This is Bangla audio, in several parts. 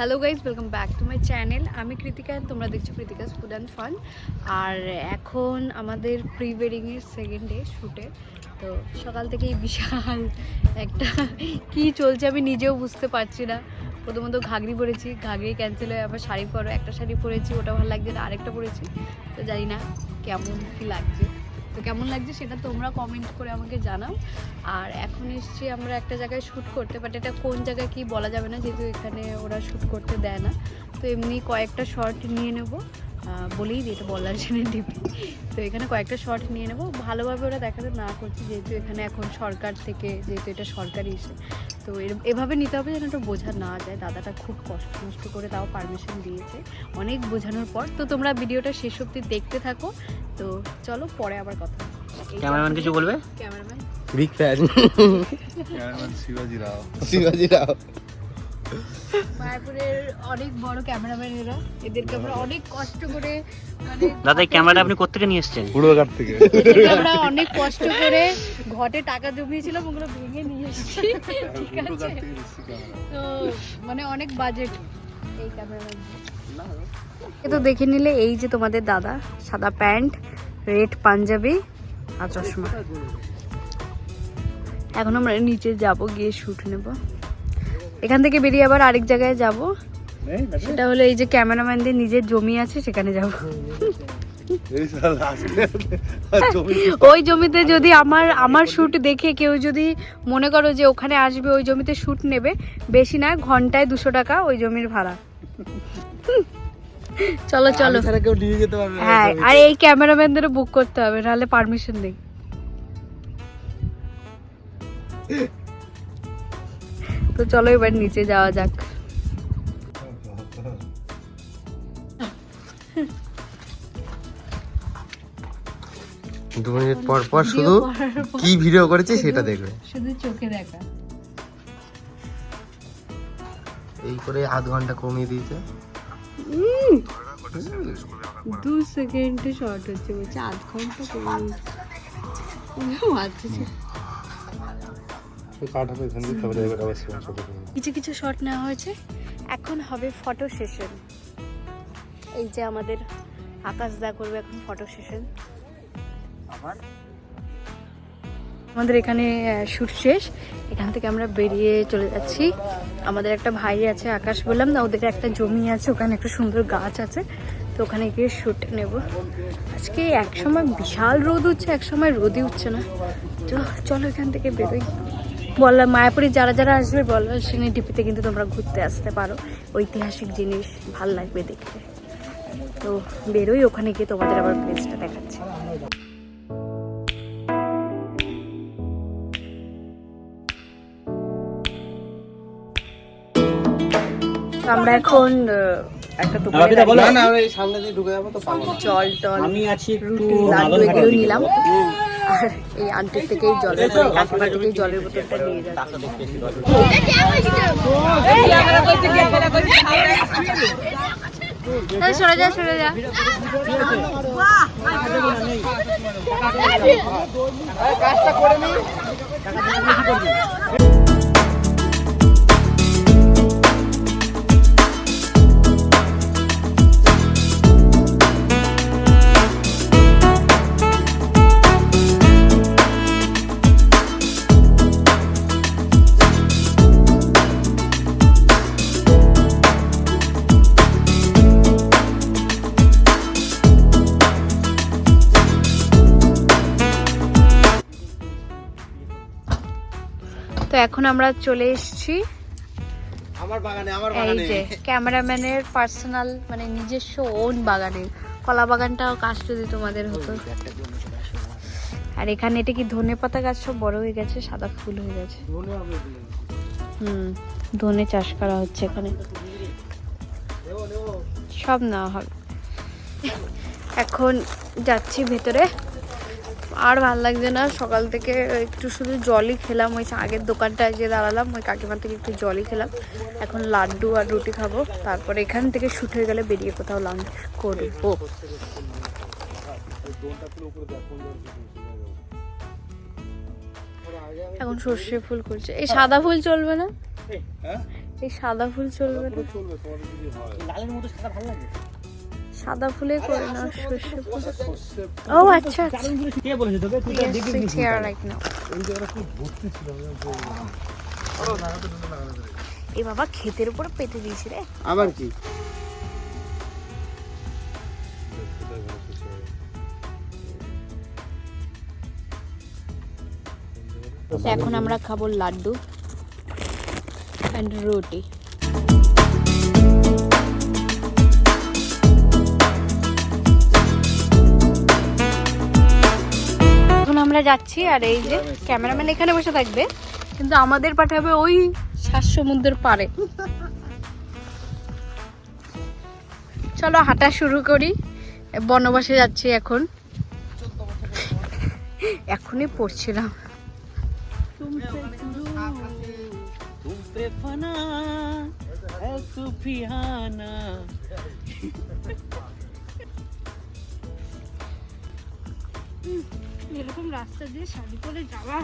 Hello guys welcome back to my channel আমি কৃতিকা, তোমরা দেখছ কৃতিকা ফুড অ্যান্ড ফান আর এখন আমাদের প্রি ওয়েডিংয়ের সেকেন্ড ডে শ্যুটে তো সকাল থেকেই বিশাল একটা কি চলছে আমি নিজেও বুঝতে পারছি না। প্রথমত ঘাগরি পরেছি, ঘাগরি ক্যান্সেল হয়ে আবার শাড়ি পরো, একটা শাড়ি পরেছি, ওটা ভালো লাগছে না, আরেকটা পরেছি। তো জানি না কেমন কী লাগছে। তো কেমন লাগছে সেটা তোমরা কমেন্ট করে আমাকে জানাও। আর এখন এসছি আমরা একটা জায়গায় শ্যুট করতে বাট এটা কোন জায়গায় কি বলা যাবে না, যেহেতু এখানে ওরা শ্যুট করতে দেয় না। তো এমনি কয়েকটা শর্ট নিয়ে নেব। বলেই দিই, এটা বলার জন্য ডিপি তো এখানে কয়েকটা শর্ট নিয়ে নেব। ভালোভাবে ওরা দেখাতে না করছে, যেহেতু এখানে এখন সরকার থেকে, যেহেতু এটা সরকারি ইসে তো এভাবে নিতে হবে যেন এটা বোঝা না যায়। দাদাটা খুব কষ্ট মষ্ট করে তাও পারমিশন দিয়েছে। অনেক বোঝানোর পর। তো তোমরা ভিডিওটা শেষ অবধি দেখতে থাকো। তো চলো পরে আবার কথা ক্যামেরাম্যান কিছু বলবে? ক্যামেরাম্যান বিগ ফ্যান ক্যামেরাম্যান শিবাজি রাও শিবাজি রাও মায়াপুরের অনেক বড় ক্যামেরাম্যান এরা। এদেরকে আমরা অনেক কষ্ট করে মানে দাদা এই ক্যামেরাটা আপনি কোথেকে নিয়ে এসেছেন? পুরোঘাট থেকে। আমরা অনেক কষ্ট করে ঘটে টাকা জমিয়েছিলাম ওগুলো ভেঙে নিয়ে এসেছি। ঠিক আছে? তো মানে অনেক বাজেট এই ক্যামেরাম্যান তো দেখে নিলে এই যে তোমাদের দাদা সাদা প্যান্ট রেড পাঞ্জাবি আর চশমা। এখন আমরা নিচে যাব গিয়ে শুট নেব। এখান থেকে বেরিয়ে আবার আরেক জায়গায় যাব। সেটা হলো এই যে ক্যামেরাম্যানদের নিজের জমি আছে সেখানে যাব। ওই জমিতে যদি আমার আমার শুট দেখে কেউ যদি মনে করো যে ওখানে আসবে ওই জমিতে শুট নেবে বেশি না ঘন্টায় দুশো টাকা ওই জমির ভাড়া। চলো চলো। ছাড়া কেউ নিয়ে যেতে পারবে হ্যাঁ আর এই ক্যামেরাম্যানদেরও বুক করতে হবে নাহলে পারমিশন নেই। তো চলো এবার নিচে যাওয়া যাক। দু মিনিট পর পর শুধু কি ভিডিও করেছে সেটা দেখবে। শুধু চোখে দেখা। এই করে আধ ঘণ্টা কমিয়ে দিয়েছে। দু সেকেন্ডে শর্ট হচ্ছে বলছে আধ ঘণ্টা আচ্ছা ছোট কিছু কিছু শট নেওয়া হয়েছে। এখন হবে ফটো সেশন এই যে আমাদের আকাশ দা করবে এখন ফটো সেশন আমাদের এখানে শ্যুট শেষ। এখান থেকে আমরা বেরিয়ে চলে যাচ্ছি। আমাদের একটা ভাই আছে, আকাশ বললাম না, ওদের একটা জমি আছে, ওখানে একটা সুন্দর গাছ আছে, তো ওখানে গিয়ে শ্যুট নেব। আজকে এক সময় বিশাল রোদ উঠছে এক সময় রোদই উঠছে না। তো চলো এখান থেকে বেরোই। বল্লা মায়াপুরে যারা যারা আসবে বল্লা সিনে ডিপিতে কিন্তু তোমরা ঘুরতে আসতে পারো। ঐতিহাসিক জিনিস, ভালো লাগবে দেখতে। তো বেরোই ওখানে গিয়ে তোমাদের আবার প্লেসটা দেখাচ্ছি। তো পাবো না। জল টল আমি আছি একটু রুটি লাড্ডু এগুলো নিলাম। আর এই আন্টির থেকেই জলের কাকিমা থেকেই জলের বোতলটা নিয়ে যাচ্ছি। সরে যা সরে যা। তো এখন আমরা চলে এসেছি আমার বাগানে আমার এই বাগানে যে ক্যামেরাম্যানের পার্সোনাল মানে নিজস্ব ওন বাগানে। কলা বাগানটাও কাজ যদি তোমাদের হতো। আর এখানে এটা কি ধনে পাতা গাছ সব বড় হয়ে গেছে? সাদা ফুল হয়ে গেছে? হুম ধনে চাষ করা হচ্ছে এখানে। সব নেওয়া হবে। এখন যাচ্ছি ভেতরে। আর ভালো লাগছে না। সকাল থেকে একটু শুধু জলই খেলাম। ওই আগের দোকানটায় গিয়ে দাঁড়ালাম ওই কাকিমা থেকে একটু জলই খেলাম। এখন লাড্ডু আর রুটি খাব। তারপর এখান থেকে শুট হয়ে গেলে বেরিয়ে কোথাও লাঞ্চ করব। এখন সর্ষে ফুল করছে। এই সাদা ফুল চলবে না? এই সাদা ফুল চলবে না? চলবে তোমাদের যদি হয়। লালের মতো সাদা ভালো লাগে। সাদা ফুলে করে না সর্ষে ও আচ্ছা। কে বলেছে তোকে? তুই. এই জায়গাটা খুব ভর্তি ছিল লাগাতে দিন, লাগাতে। এ বাবা ক্ষেতের উপরে পেতে দিয়েছি রে। আবার কি। এখন আমরা খাব লাড্ডু অ্যান্ড রুটি আমরা যাচ্ছি আর এই যে ক্যামেরাম্যান এখানে বসে থাকবে। কিন্তু আমাদের পাঠাবে ওই শ্বাস সমুদ্রের পারে চলো হাঁটা শুরু করি। বনবাসে যাচ্ছি এখন। এখনই পড়ছিলাম। Mm-hmm. এরকম রাস্তা দিয়ে শাড়ি পরে যাওয়া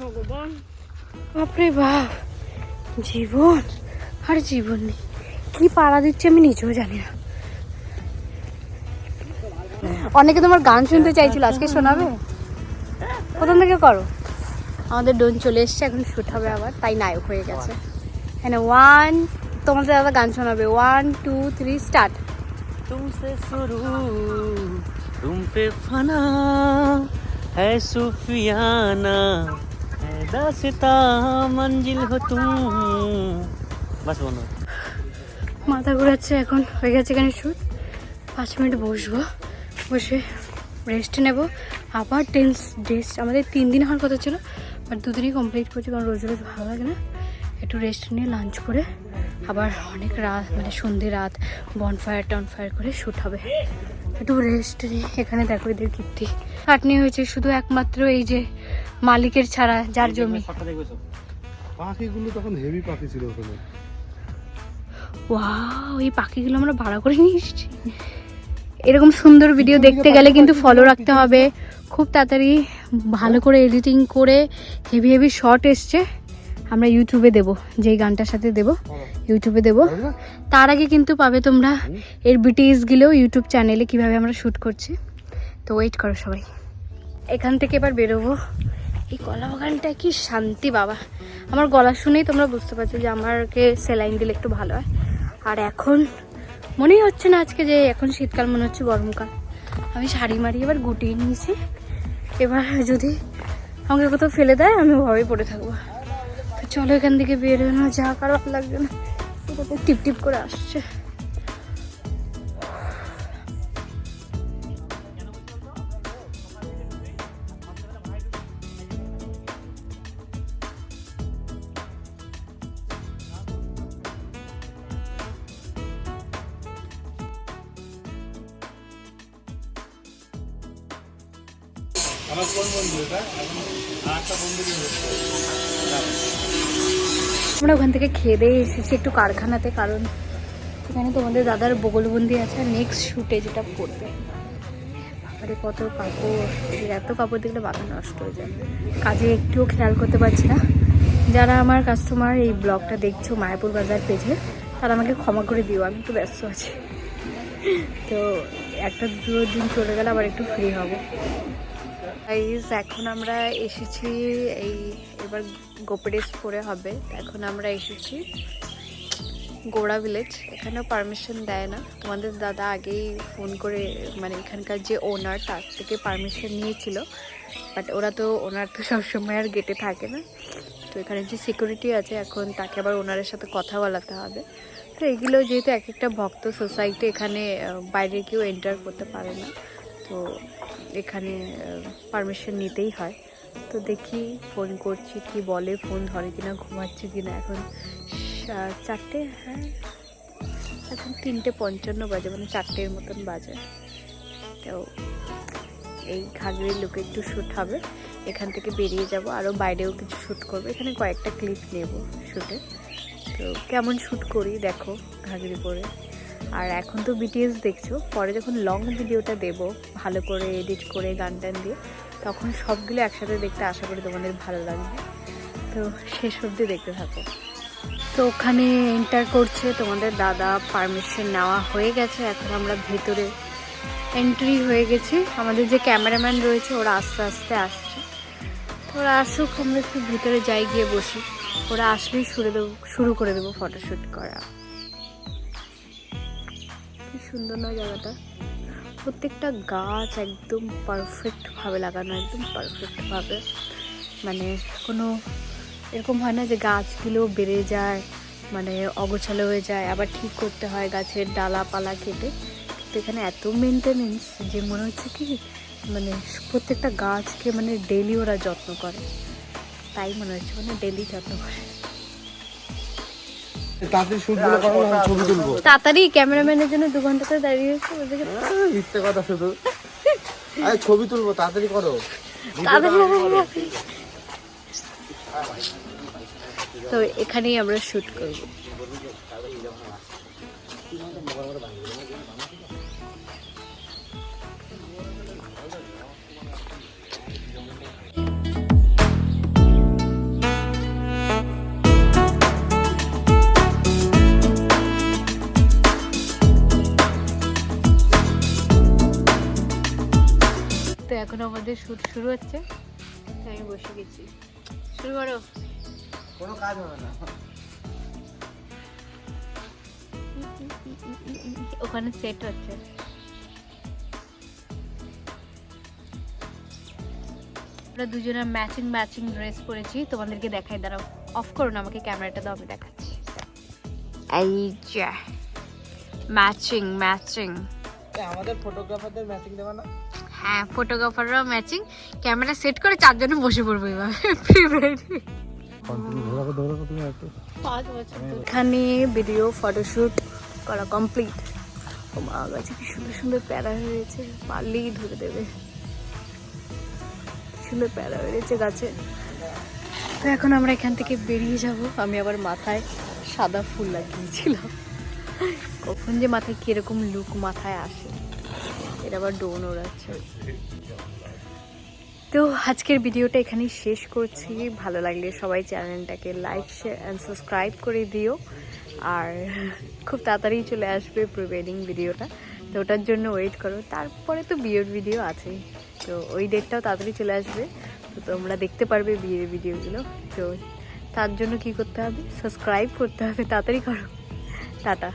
ভগবান। বাপরে বাপ জীবন আর জীবন নেই। কি পাড়া দিচ্ছে আমি নিজেও জানি না। অনেকে তোমার গান শুনতে চাইছিল আজকে শোনাবে? প্রথম থেকে করো। আমাদের ডোন চলে এসছে এখন শুট হবে আবার তাই নায়ক হয়ে গেছে। হ্যাঁ ওয়ান তোমাদের দাদা গান শোনাবে। ওয়ান টু থ্রি স্টার্ট তুমসে শুরু तुम पे फना है सुफियाना है दास्ता मंजिल हो तुम बस বন্ধু মাথা ঘোরাচ্ছে এখন হয়ে গেছে এখানে শুট পাঁচ মিনিট বসবো বসে রেস্ট নেব আবার টেন্স রেস্ট আমাদের তিন দিন হওয়ার কথা ছিল বাট দুদিনই কমপ্লিট করছি কারণ রোজ রোজ ভালো লাগে না একটু রেস্ট নিয়ে লাঞ্চ করে আবার অনেক রাত মানে সন্ধে রাত বনফায়ার টনফায়ার করে শ্যুট হবে একটু রেস্ট নিয়ে এখানে দেখো এদের কীর্তি। খাটনি হয়েছে শুধু একমাত্র এই যে মালিকের ছাড়া যার জমি। পাখিগুলো তখন হেভি পাখি ছিল ওখানে। ওয়াও এই পাখিগুলো আমরা ভাড়া করে নিয়ে এসেছি। এরকম সুন্দর ভিডিও দেখতে গেলে কিন্তু ফলো রাখতে হবে। খুব তাড়াতাড়ি ভালো করে এডিটিং করে হেভি হেভি শর্ট এসছে। আমরা ইউটিউবে দেব যেই গানটার সাথে দেব ইউটিউবে দেব। তার আগে কিন্তু পাবে তোমরা এর বিটিএসগুলো ইউটিউব চ্যানেলে কীভাবে আমরা শ্যুট করছি। তো ওয়েট করো সবাই। এখান থেকে এবার বেরোবো। এই কলা বাগানটা কি শান্তি বাবা। আমার গলা শুনেই তোমরা বুঝতে পারছ যে আমারকে সেলাইন দিলে একটু ভালো হয়। আর এখন মনেই হচ্ছে না আজকে যে এখন শীতকাল মনে হচ্ছে গরমকাল। আমি শাড়ি মারি এবার গুটিয়ে নিয়েছি। এবার যদি আমাকে কোথাও ফেলে দেয় আমি ওভাবেই পড়ে থাকব। চলো এখান থেকে বেরোনো যা কারও লাগবে না। টিপ টিপ করে আসছে। আমার আর ওখান থেকে খেয়ে দিয়ে এসেছি একটু কারখানাতে, কারণ এখানে তোমাদের দাদার বগলবন্দি আছে। আর নেক্সট শ্যুটে যেটা পড়বে, বাবারে কত কাপড়। এত কাপড় দেখলে মাথা নষ্ট হয়ে যায়। কাজে একটুও খেয়াল করতে পারছি না। যারা আমার কাস্টমার এই ব্লগটা দেখছ মায়াপুর বাজার পেজে তারা আমাকে ক্ষমা করে দিও, আমি একটু ব্যস্ত আছি। তো একটা দু দিন চলে গেলে আবার একটু ফ্রি হব। গাইজ এখন আমরা এসেছি এই এবার গোপেডেস পরে হবে। এখন আমরা এসেছি গোড়া ভিলেজ এখানেও পারমিশন দেয় না। তোমাদের দাদা আগেই ফোন করে মানে এখানকার যে ওনার তার থেকে পারমিশন নিয়েছিল। বাট ওরা তো, ওনার তো সবসময় আর গেটে থাকে না। তো এখানে যে সিকিউরিটি আছে, এখন তাকে আবার ওনারের সাথে কথা বলাতে হবে। তো এগুলো যেহেতু এক একটা ভক্ত সোসাইটি এখানে বাইরে কেউ এন্টার করতে পারে না। তো এখানে পারমিশন নিতেই হয়। তো দেখি ফোন করছি, কি বলে ফোন ধরে কিনা, ঘুমাচ্ছে কিনা। এখন চারটে হ্যাঁ এখন তিনটে পঞ্চান্ন বাজে মানে চারটের মতন বাজে। তো এই ঘাগড়ির লোকে একটু শ্যুট হবে। এখান থেকে বেরিয়ে যাব আরও বাইরেও কিছু শ্যুট করব। এখানে কয়েকটা ক্লিপ নেব শ্যুটে তো কেমন শ্যুট করি, দেখো, ঘাগড়ি পরে। আর এখন তো বিটিএস দেখছ, পরে যখন লং ভিডিওটা দেব, ভালো করে এডিট করে গান টান দিয়ে, তখন সবগুলো একসাথে দেখতে আশা করি তোমাদের ভালো লাগবে। তো শেষ অবধি দেখতে থাকো। তো ওখানে এন্টার করছে, তোমাদের দাদা পারমিশন নেওয়া হয়ে গেছে, এখন আমরা ভেতরে এন্ট্রি হয়ে গেছি। আমাদের যে ক্যামেরাম্যান রয়েছে, ওরা আস্তে আস্তে আসছে। তো ওরা আসুক, আমরা একটু ভিতরে যাই, গিয়ে বসি। ওরা আসলেই শুরু দেবো, শুরু করে দেবো ফটোশ্যুট করা। সুন্দর না জায়গাটা। প্রত্যেকটা গাছ একদম পারফেক্টভাবে লাগানো, একদম পারফেক্টভাবে মানে কোনো এরকম হয় না যে গাছগুলো বেড়ে যায় মানে অগোছালো হয়ে যায়, আবার ঠিক করতে হয় গাছের ডালাপালা কেটে। তো এখানে এত মেনটেনেন্স যে মনে হচ্ছে কি মানে প্রত্যেকটা গাছকে মানে ডেলি ওরা যত্ন করে। তাই মনে হচ্ছে মানে ডেলি যত্ন করে। তাড়াতাড়ি শুটগুলো করো না ছবি তুলবো। তাড়াতাড়ি ক্যামেরাম্যানের জন্য দু ঘণ্টা করে দাঁড়িয়ে ওদেরকে মিথ্যে কথা শুধু। আরে ছবি তুলবো তাড়াতাড়ি করো। তো এখানেই আমরা শুট করব। আমাদের শুট শুরু হচ্ছে। আমি বসে গেছি। শুরু করো। কোনো কাজ হবে না। ওখানে সেট হচ্ছে। আমরা দুজনে ম্যাচিং ম্যাচিং ড্রেস পরেছি। তোমাদেরকে দেখাই দাঁড়াও। অফ করো না আমাকে ক্যামেরাটা দাও আমি দেখাচ্ছি। এই যে। ম্যাচিং ম্যাচিং আমাদের ফটোগ্রাফারদের ম্যাচিং দেবে না? হ্যাঁ ফটোগ্রাফাররাও ম্যাচিং ক্যামেরা সেট করে চারজনে বসে পড়ব এবার এখানে ভিডিও ফটোশুট করা কমপ্লিট ও মা গাছে কি সুন্দর সুন্দর প্যারা হয়েছে। পারলেই ধরে দেবে। সুন্দর প্যারা হয়েছে গাছে। তো এখন আমরা এখান থেকে বেরিয়ে যাব। আমি আবার মাথায় সাদা ফুল লাগিয়েছিলাম। কখন যে মাথায় কীরকম লুক মাথায় আসে। এটা আবার ডোন ওড়াচ্ছে। তো আজকের ভিডিওটা এখানেই শেষ করছি। ভালো লাগলে সবাই চ্যানেলটাকে লাইক শেয়ার অ্যান্ড সাবস্ক্রাইব করে দিও। আর খুব তাড়াতাড়ি চলে আসবে প্রি ওয়েডিং ভিডিওটা। তো ওটার জন্য ওয়েট করো। তারপরে তো বিয়ের ভিডিও আছেই তো ওই ডেটটাও তাড়াতাড়ি চলে আসবে। তো তোমরা দেখতে পারবে বিয়ের ভিডিওগুলো তো তার জন্য কি করতে হবে? সাবস্ক্রাইব করতে হবে। তাড়াতাড়ি করো। টাটা।